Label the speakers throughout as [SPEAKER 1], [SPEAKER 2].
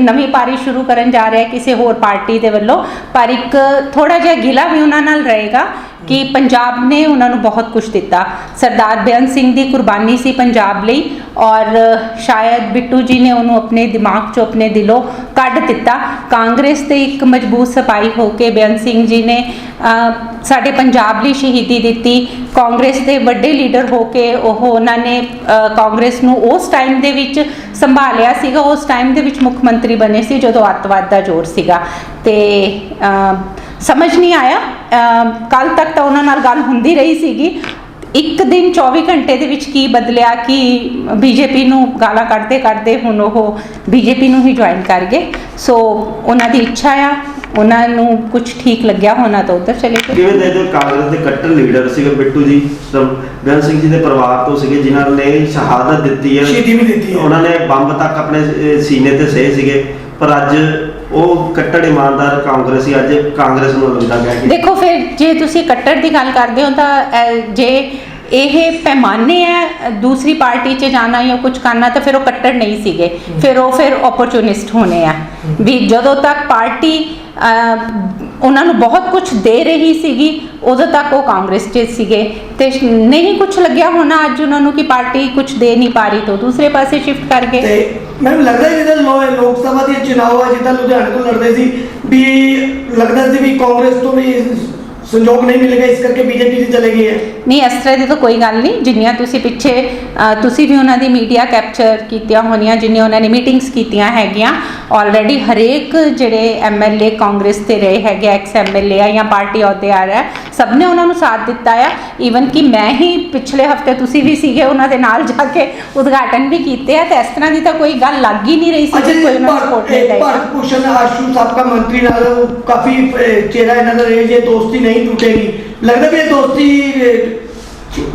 [SPEAKER 1] ਨਵੀਂ ਪਾਰੀ ਸ਼ੁਰੂ ਕਰਨ ਜਾ ਰਿਹਾ ਕਿਸੇ ਹੋਰ ਪਾਰਟੀ ਦੇ ਵੱਲੋਂ ਪਰ ਇੱਕ ਥੋੜਾ ਜਿਹਾ ਗਿਲਾ ਵੀ ਉਹਨਾਂ ਨਾਲ ਰਹੇਗਾ। ਕਿ ਪੰਜਾਬ ਨੇ ਉਹਨਾਂ ਨੂੰ ਬਹੁਤ ਕੁਝ ਦਿੱਤਾ। ਸਰਦਾਰ ਬੇਅੰਤ ਸਿੰਘ ਦੀ ਕੁਰਬਾਨੀ ਸੀ ਪੰਜਾਬ ਲਈ ਔਰ ਸ਼ਾਇਦ ਬਿੱਟੂ ਜੀ ਨੇ ਉਹਨੂੰ ਆਪਣੇ ਦਿਮਾਗ 'ਚੋਂ ਆਪਣੇ ਦਿਲੋਂ ਕੱਢ ਦਿੱਤਾ। ਕਾਂਗਰਸ ਤੇ ਇੱਕ ਮਜ਼ਬੂਤ ਸਪਾਈ ਹੋ ਕੇ ਬੇਅੰਤ ਸਿੰਘ ਜੀ ਨੇ ਸਾਡੇ ਪੰਜਾਬ ਲਈ ਸ਼ਹੀਦੀ ਦਿੱਤੀ। ਕਾਂਗਰਸ ਦੇ ਵੱਡੇ ਲੀਡਰ ਹੋ ਕੇ ਉਹ ਉਹਨਾਂ ਨੇ ਕਾਂਗਰਸ ਨੂੰ ਉਸ ਟਾਈਮ ਦੇ ਵਿੱਚ ਸੰਭਾਲਿਆ ਸੀਗਾ। ਉਸ ਟਾਈਮ ਦੇ ਵਿੱਚ ਮੁੱਖ ਮੰਤਰੀ ਬਣੇ ਸੀ ਜਦੋਂ ਅੱਤਵਾਦ ਦਾ ਜ਼ੋਰ ਸੀਗਾ। ਤੇ ਸਮਝ ਨਹੀਂ ਆਇਆ। ਕੱਲ ਤੱਕ ਤਾਂ ਉਹਨਾਂ ਨਾਲ ਗੱਲ ਹੁੰਦੀ ਰਹੀ ਸੀਗੀ। ਇੱਕ ਦਿਨ 24 ਘੰਟੇ ਦੇ ਵਿੱਚ ਕੀ ਬਦਲਿਆ ਕਿ ਬੀਜੇਪੀ ਨੂੰ ਗਾਲਾਂ ਕੱਢਦੇ ਕੱਢਦੇ ਹੁਣ ਉਹ ਬੀਜੇਪੀ ਨੂੰ ਹੀ ਜੁਆਇਨ ਕਰ ਗਏ। ਸੋ ਉਹਨਾਂ ਦੀ ਇੱਛਾ ਆ ਉਹਨਾਂ ਨੂੰ ਕੁਝ ਠੀਕ ਲੱਗਿਆ ਹੋਣਾ ਤਾਂ ਉੱਧਰ ਚਲੇ ਗਏ।
[SPEAKER 2] ਕਿਵੇਂ ਦੇ ਜੋ ਕਾਂਗਰਸ ਦੇ ਕੱਟੜ ਲੀਡਰ ਸੀਗੇ ਬਿੱਟੂ ਜੀ? ਬੇਅੰਤ ਸਿੰਘ ਜੀ ਦੇ ਪਰਿਵਾਰ ਤੋਂ ਸੀਗੇ ਜਿਨ੍ਹਾਂ ਨੇ ਸ਼ਹਾਦਤ ਦਿੱਤੀ ਹੈ।
[SPEAKER 3] ਸ਼ਹੀਦੀ ਵੀ ਦਿੱਤੀ ਹੈ।
[SPEAKER 2] ਉਹਨਾਂ ਨੇ ਬੰਬ ਤੱਕ ਆਪਣੇ ਸੀਨੇ ਤੇ ਸਹੇ ਸੀਗੇ। ਪਰ ਅੱਜ ਉਹ ਕੱਟੜ ਇਮਾਨਦਾਰ ਕਾਂਗਰਸੀ ਅੱਜ ਕਾਂਗਰਸ ਨੂੰ ਲੰਦਾ ਗਿਆ ਕਿ
[SPEAKER 1] ਦੇਖੋ ਫਿਰ ਜੇ ਤੁਸੀਂ ਕੱਟੜ ਦੀ ਗੱਲ ਕਰਦੇ ਹੋ ਤਾਂ ਅਹ, ਜੇ ਇਹ ਪੈਮਾਨੇ ਹੈ ਦੂਸਰੀ ਪਾਰਟੀ 'ਚ ਜਾਣਾ ਜਾਂ ਕੁਝ ਕਰਨਾ ਤਾਂ ਫਿਰ ਉਹ ਕੱਟੜ ਨਹੀਂ ਸੀਗੇ। ਫਿਰ ਉਹ ਫਿਰ ਓਪਰਚੁਨਿਸਟ ਹੋਣੇ ਆ। ਵੀ ਜਦੋਂ ਤੱਕ ਪਾਰਟੀ ਅਹ, ਉਹਨਾਂ ਨੂੰ ਬਹੁਤ ਕੁਝ ਦੇ ਰਹੀ ਸੀਗੀ ਉਦੋਂ ਤੱਕ ਉਹ ਕਾਂਗਰਸ 'ਚ ਸੀਗੇ। ਤੇ ਸ਼- ਨਹੀਂ ਕੁਝ ਲੱਗਿਆ ਹੋਣਾ ਅੱਜ ਉਹਨਾਂ ਨੂੰ ਕਿ ਪਾਰਟੀ ਕੁਝ ਦੇ ਨਹੀਂ ਪਾ ਰਹੀ ਤਾਂ ਦੂਸਰੇ ਪਾਸੇ ਸ਼ਿਫਟ ਕਰ ਗਏ।
[SPEAKER 3] ਤੇ ਮੈਨੂੰ ਲੱਗਦਾ ਹੈ ਜਿੱਦਾਂ ਲੋਕ ਸਭਾ ਦੇ ਚੁਣਾਵ ਆ, ਜਿੱਦਾਂ ਲੁਧਿਆਣੇ ਤੋਂ ਲੜਦੇ ਸੀ ਵੀ ਲੱਗਦਾ ਸੀ ਵੀ ਕਾਂਗਰਸ ਤੋਂ ਵੀ ਸੰਯੋਗ ਨਹੀਂ ਮਿਲੇਗਾ ਇਸ ਕਰਕੇ ਬੀਜੇਪੀ ਦੀ ਚਲੇ ਗਈ ਹੈ।
[SPEAKER 1] ਨਹੀਂ, ਇਸ ਤਰ੍ਹਾਂ ਦੀ ਤਾਂ ਕੋਈ ਗੱਲ ਨਹੀਂ। ਜਿੰਨੀਆਂ ਤੁਸੀਂ ਪਿੱਛੇ ਤੁਸੀਂ ਵੀ ਉਹਨਾਂ ਦੀ ਮੀਡੀਆ ਕੈਪਚਰ ਕੀਤੀਆਂ ਹੋਣੀਆਂ, ਜਿੰਨੀਆਂ ਉਹਨਾਂ ਨੇ ਮੀਟਿੰਗਸ ਕੀਤੀਆਂ ਹੈਗੀਆਂ ਆਲਰੇਡੀ ਹਰੇਕ ਜਿਹੜੇ ਐਮਐਲਏ ਕਾਂਗਰਸ ਤੇ ਰਹੇ ਹੈਗੇ ਐਕਸ ਐਮਐਲਏ ਆ ਜਾਂ ਪਾਰਟੀ ਅਹੁਦੇ ਆ ਰਿਹਾ ਸਭ ਨੇ ਉਹਨਾਂ ਨੂੰ ਸਾਥ ਦਿੱਤਾ ਆ। ਈਵਨ ਕਿ ਮੈਂ ਹੀ ਪਿਛਲੇ ਹਫ਼ਤੇ ਤੁਸੀਂ ਵੀ ਸੀਗੇ ਉਹਨਾਂ ਦੇ ਨਾਲ ਜਾ ਕੇ ਉਦਘਾਟਨ ਵੀ ਕੀਤੇ ਆ ਤੇ ਇਸ ਤਰ੍ਹਾਂ ਦੀ ਤਾਂ ਕੋਈ ਗੱਲ ਲੱਗ ਹੀ ਨਹੀਂ ਰਹੀ ਸੀ ਕਿ ਕੋਈ ਨੂੰ ਸਪੋਰਟ ਨਹੀਂ ਕਰੇਗਾ
[SPEAKER 3] ਭਾਰਤ ਭੂਸ਼ਣ ਆਸ਼ੂ ਸਾਬਕਾ ਮੰਤਰੀ ਨਾਲ ਉਹ ਕਾਫੀ ਚਿਹਰਾ ਇਹਨਾਂ ਦਾ ਰਹੇ ਜੇ ਦੋਸਤੀ ਨਹੀਂ ਟੁੱਟੇਗੀ। ਲੱਗਦਾ ਵੀ ਇਹ ਦੋਸਤੀ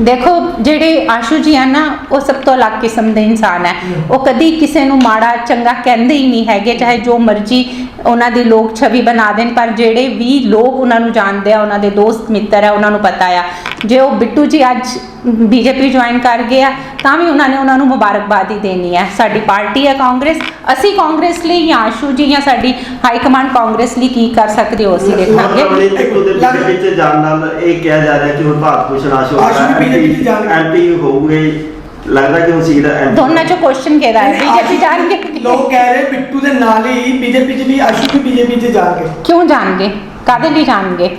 [SPEAKER 1] ਦੇਖੋ, ਜਿਹੜੇ ਆਸ਼ੂ ਜੀ ਆ ਨਾ, ਉਹ ਸਭ ਤੋਂ ਅਲੱਗ ਕਿਸਮ ਦੇ ਇਨਸਾਨ ਹੈ। ਉਹ ਕਦੀ ਕਿਸੇ ਨੂੰ ਮਾੜਾ, ਚੰਗਾ ਕਹਿੰਦੇ ਹੀ ਨਹੀਂ ਹੈਗੇ, ਚਾਹੇ ਜੋ ਮਰਜ਼ੀ ਉਹਨਾਂ ਦੀ ਲੋਕ ਛਵੀ ਬਣਾ ਦੇਣ, ਪਰ ਜਿਹੜੇ ਵੀ ਲੋਕ ਉਹਨਾਂ ਨੂੰ ਜਾਣਦੇ ਆ, ਉਹਨਾਂ ਦੇ ਦੋਸਤ ਮਿੱਤਰ ਆ, ਉਹਨਾਂ ਨੂੰ ਪਤਾ ਆ। ਜੇ ਉਹ ਬਿੱਟੂ ਜੀ ਅੱਜ ਬੀਜੇਪੀ ਜੁਆਇਨ ਕਰ ਗਏ ਆ ਤਾਂ ਵੀ ਉਹਨਾਂ ਨੇ ਉਹਨਾਂ ਨੂੰ ਮੁਬਾਰਕਬਾਦ ਹੀ ਦੇਣੀ ਹੈ। ਸਾਡੀ ਪਾਰਟੀ ਹੈ ਕਾਂਗਰਸ ਅਸੀਂ ਕਾਂਗਰਸ ਲਈ ਜਾਂ ਆਸ਼ੂ ਜੀ ਜਾਂ ਸਾਡੀ ਹਾਈ ਕਮਾਂਡ ਕਾਂਗਰਸ ਲਈ ਕੀ ਕਰ ਸਕਦੇ ਹੋ ਅਸੀਂ ਦੇਖਾਂਗੇ।
[SPEAKER 2] ਆਪਣੀ ਬਿੱਟੂ ਦੇ ਬੀਜੇਪੀ ਚ ਜਾਣ ਨਾਲ ਇਹ ਕਿਹਾ ਜਾ ਰਿਹਾ ਕਿ ਹੁਣ ਭਾਰਤ ਭੂਸ਼ਣ ਆਸ਼ੂ
[SPEAKER 3] ਆਸ਼ੂ ਵੀ BJP ਚ ਜਾਣਗੇ।
[SPEAKER 2] ਐਮਪੀ ਹੋਊਗੇ। ਲੱਗਦਾ ਕਿ ਹੁਣ ਸੀਟ ਐਮਪੀ
[SPEAKER 1] ਦੋਨਾਂ ਚੋਂ ਕੁਐਸਚਨ ਕਿਹਦਾ ਹੈ? ਬੀਜੇਪੀ ਜਾਣਗੇ?
[SPEAKER 3] ਲੋਕ ਕਹਿ ਰਹੇ ਬਿੱਟੂ ਦੇ ਨਾਲ ਹੀ ਬੀਜੇਪੀ ਚ ਵੀ ਆਸ਼ੂ ਵੀ ਬੀਜੇਪੀ ਚ ਜਾਣਗੇ।
[SPEAKER 1] ਕਿਉਂ ਜਾਣਗੇ? ਕਾਦੇ ਲਈ ਜਾਣਗੇ?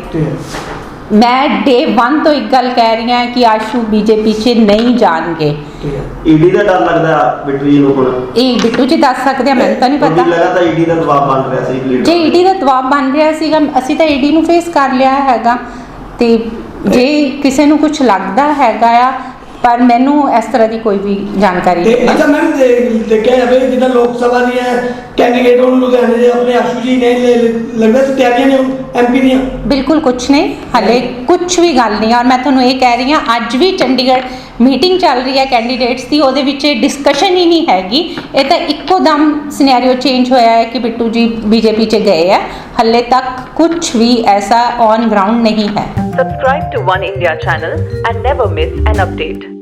[SPEAKER 1] ਮੈਂ ਡੇ 1 ਤੋਂ ਇੱਕ ਗੱਲ ਕਹਿ ਰਹੀ ਹਾਂ ਕਿ ਆਸ਼ੂ ਬੀਜੇਪੀ 'ਚ ਨਹੀਂ ਜਾਣਗੇ।
[SPEAKER 2] ਈਡੀ ਦਾ ਡਰ ਲੱਗਦਾ ਬਿੱਟੂ ਜੀ ਨੂੰ ਹੁਣ?
[SPEAKER 1] ਇਹ ਬਿੱਟੂ ਜੀ ਦੱਸ ਸਕਦੇ ਆ ਮੈਨੂੰ ਤਾਂ ਨਹੀਂ ਪਤਾ।
[SPEAKER 2] ਲਗਾਤਾਰ ਈਡੀ ਦਾ ਦਬਾਅ ਬਣ ਰਿਹਾ ਸੀ ਲੀਡਰ
[SPEAKER 1] ਜੇ ਈਡੀ ਦਾ ਦਬਾਅ ਬਣ ਰਿਹਾ ਸੀਗਾ ਅਸੀਂ ਤਾਂ ਈਡੀ ਨੂੰ ਫੇਸ ਕਰ ਲਿਆ ਹੈਗਾ। ਤੇ ਜੇ ਕਿਸੇ ਨੂੰ ਕੁਝ ਲੱਗਦਾ ਹੈਗਾ ਆ ਪਰ ਮੈਨੂੰ ਇਸ ਤਰ੍ਹਾਂ ਦੀ ਕੋਈ ਵੀ ਜਾਣਕਾਰੀ
[SPEAKER 3] ਤੇ
[SPEAKER 1] ਨਹੀਂ। ਹੈ
[SPEAKER 3] ਅੱਛਾ ਮੈਮ ਦੇਖਿਆ ਲੋਕ ਸਭਾ ਦੀਆਂ ਕੈਂਡੀਡੇਟ ਹੁਣ ਲੁਧਿਆਣੇ ਦੇ ਆਪਣੇ ਆਸ਼ੂ ਜੀ ਨੇ ਲੱਗਦਾ ਸੀ ਤਿਆਰੀਆਂ ਨੇ ਐਮਪੀ ਦੀਆਂ?
[SPEAKER 1] ਬਿਲਕੁਲ ਕੁਝ ਨਹੀਂ ਹਲੇ ਕੁਝ ਵੀ ਗੱਲ ਨਹੀਂ ਔਰ ਮੈਂ ਤੁਹਾਨੂੰ ਇਹ ਕਹਿ ਰਹੀ ਹਾਂ ਅੱਜ ਵੀ ਚੰਡੀਗੜ੍ਹ ਮੀਟਿੰਗ ਚੱਲ ਰਹੀ ਹੈ ਕੈਂਡੀਡੇਟਸ ਦੀ ਉਹਦੇ ਵਿੱਚ ਡਿਸਕਸ਼ਨ ਹੀ ਨਹੀਂ ਹੈਗੀ। ਇਹ ਤਾਂ ਇੱਕੋ ਦਮ ਸਿਨੈਰੀਓ ਚੇਂਜ ਹੋਇਆ ਹੈ ਕਿ ਬਿੱਟੂ ਜੀ ਬੀਜੇਪੀ 'ਚ ਗਏ ਆ ਹਲੇ ਤੱਕ ਕੁਝ ਵੀ ਐਸਾ ਔਨ ਗਰਾਊਂਡ ਨਹੀਂ ਹੈ।
[SPEAKER 4] Subscribe to One India channel and never miss an update.